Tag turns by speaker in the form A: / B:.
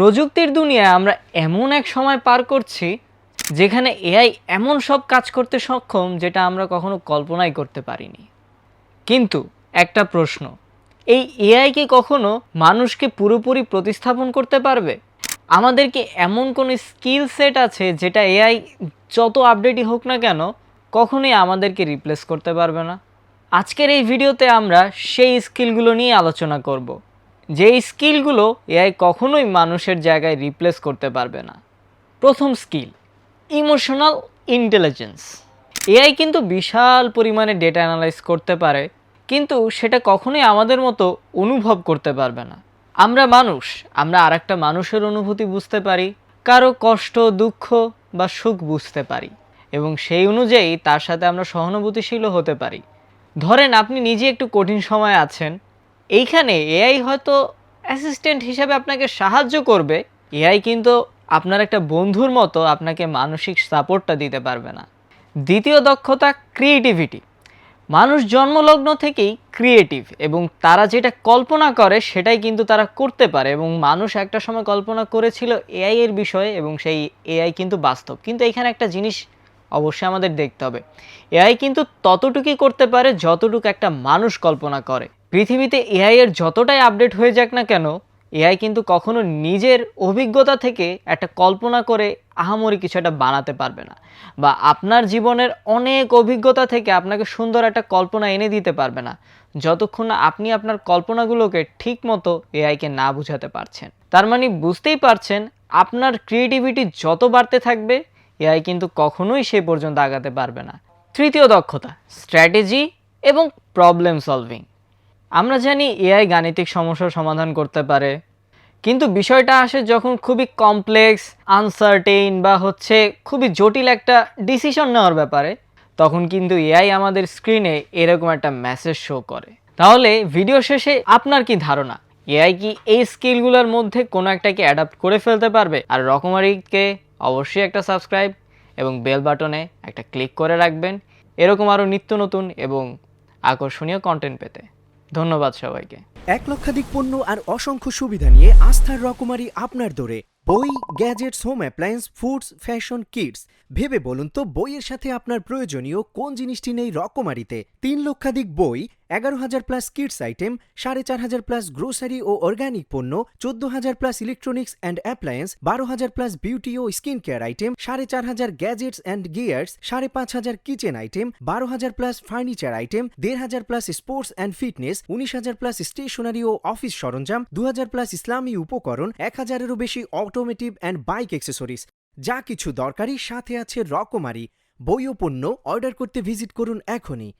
A: প্রযুক্তির দুনিয়ায় আমরা এমন এক সময় পার করছি যেখানে এআই এমন সব কাজ করতে সক্ষম যেটা আমরা কখনো কল্পনাই করতে পারিনি। কিন্তু একটা প্রশ্ন, এই এআই কি কখনো মানুষকে পুরোপুরি প্রতিস্থাপন করতে পারবে? আমাদের কি এমন কোনো স্কিল সেট আছে যেটা এআই যত আপডেটই হোক না কেন কখনোই আমাদেরকে রিপ্লেস করতে পারবে না? আজকের এই ভিডিওতে আমরা সেই স্কিলগুলো নিয়ে আলোচনা করব। যেই স্কিলগুলো এআই কখনোই মানুষের জায়গায় রিপ্লেস করতে পারবে না। প্রথম স্কিল ইমোশনাল ইন্টেলিজেন্স এআই কিন্তু বিশাল পরিমাণে ডেটা অ্যানালাইজ করতে পারে, কিন্তু সেটা কখনোই আমাদের মতো অনুভব করতে পারবে না। আমরা মানুষ, আমরা আরেকটা মানুষের অনুভূতি বুঝতে পারি, কারও কষ্ট, দুঃখ বা সুখ বুঝতে পারি, এবং সেই অনুযায়ী তার সাথে আমরা সহানুভূতিশীলও হতে পারি। ধরেন আপনি নিজে একটু কঠিন সময় আছেন এইখানে এআই হয়তো অ্যাসিস্ট্যান্ট হিসাবে আপনাকে সাহায্য করবে। এআই কিন্তু আপনার একটা বন্ধুর মতো আপনাকে মানসিক সাপোর্টটা দিতে পারবে না। দ্বিতীয় দক্ষতা ক্রিয়েটিভিটি মানুষ জন্মলগ্ন থেকেই ক্রিয়েটিভ এবং তারা যেটা কল্পনা করে সেটাই কিন্তু তারা করতে পারে এবং মানুষ একটা সময় কল্পনা করেছিল এআই এর বিষয়ে এবং সেই এআই কিন্তু বাস্তব। কিন্তু এখানে একটা জিনিস অবশ্যই আমাদের দেখতে হবে। এআই কিন্তু ততটুকুই করতে পারে যতটুকু একটা মানুষ কল্পনা করে। পৃথিবীতে এআই এর যতটাই আপডেট হয়ে যাক না কেন, এআই কিন্তু কখনো নিজের অভিজ্ঞতা থেকে একটা কল্পনা করে আহামরি কিছু একটা বানাতে পারবে না বা আপনার জীবনের অনেক অভিজ্ঞতা থেকে আপনাকে সুন্দর একটা কল্পনা এনে দিতে পারবে না, যতক্ষণ না আপনি আপনার কল্পনাগুলোকে ঠিক মতো এআইকে না বুঝাতে পারছেন। তার মানে বুঝতেই পারছেন, আপনার ক্রিয়েটিভিটি যত বাড়তে থাকবে, এআই কিন্তু কখনোই সে পর্যন্ত আগাতে পারবে না। তৃতীয় দক্ষতা, স্ট্র্যাটেজি এবং প্রবলেম সলভিং আমরা জানি এআই গাণিতিক সমস্যার সমাধান করতে পারে, কিন্তু বিষয়টা আসে যখন খুবই কমপ্লেক্স আনসার্টেইন বা হচ্ছে খুবই জটিল একটা ডিসিশন নেওয়ার ব্যাপারে, তখন কিন্তু এআই আমাদের স্ক্রিনে এরকম একটা মেসেজ শো করে। তাহলে ভিডিও শেষে আপনার কি ধারণা? এআই কি এই স্কিলগুলোর মধ্যে কোনো একটাকে অ্যাডাপ্ট করে ফেলতে পারবে? আর রকমারিকে অবশ্যই একটা সাবস্ক্রাইব এবং বেল বাটনে একটা ক্লিক করে রাখবেন। এরকম আরও নিত্য নতুন এবং আকর্ষণীয় কন্টেন্ট পেতে। ধন্যবাদ সবাইকে।
B: এক লক্ষাধিক পণ্য আর অসংখ্য সুবিধা নিয়ে আস্থার রকমারি আপনার দোরে। বই, gadgets, home appliance, foods, fashion, kids. ভেবে বলুন তো, বইয়ের সাথে আপনার প্রয়োজনীয় কোন জিনিসটি নেই রকমারিতে? তিন লক্ষাধিক বই, এগারো হাজার প্লাস কিডস আইটেম সাড়ে চার হাজার প্লাস গ্রোসারি ও অর্গানিক পণ্য, চোদ্দ হাজার প্লাস ইলেকট্রনিক্স অ্যান্ড অ্যাপ্লায়েন্স বারো হাজার প্লাস বিউটি ও স্কিন কেয়ার আইটেম সাড়ে চার হাজার গ্যাজেটস অ্যান্ড গিয়ার্স সাড়ে পাঁচ হাজার কিচেন আইটেম বারো হাজার প্লাস ফার্নিচার আইটেম দেড় হাজার প্লাস স্পোর্টস অ্যান্ড ফিটনেস উনিশ হাজার প্লাস স্টেশনারি ও অফিস সরঞ্জাম, দু হাজার প্লাস ইসলামী উপকরণ, এক হাজারেরও বেশি অটোমেটিভ অ্যান্ড বাইক অ্যাক্সেসরিজ। যা কিছু দরকারি, সাথে আছে রকমারি। বইও পণ্য অর্ডার করতে ভিজিট করুন এখনই।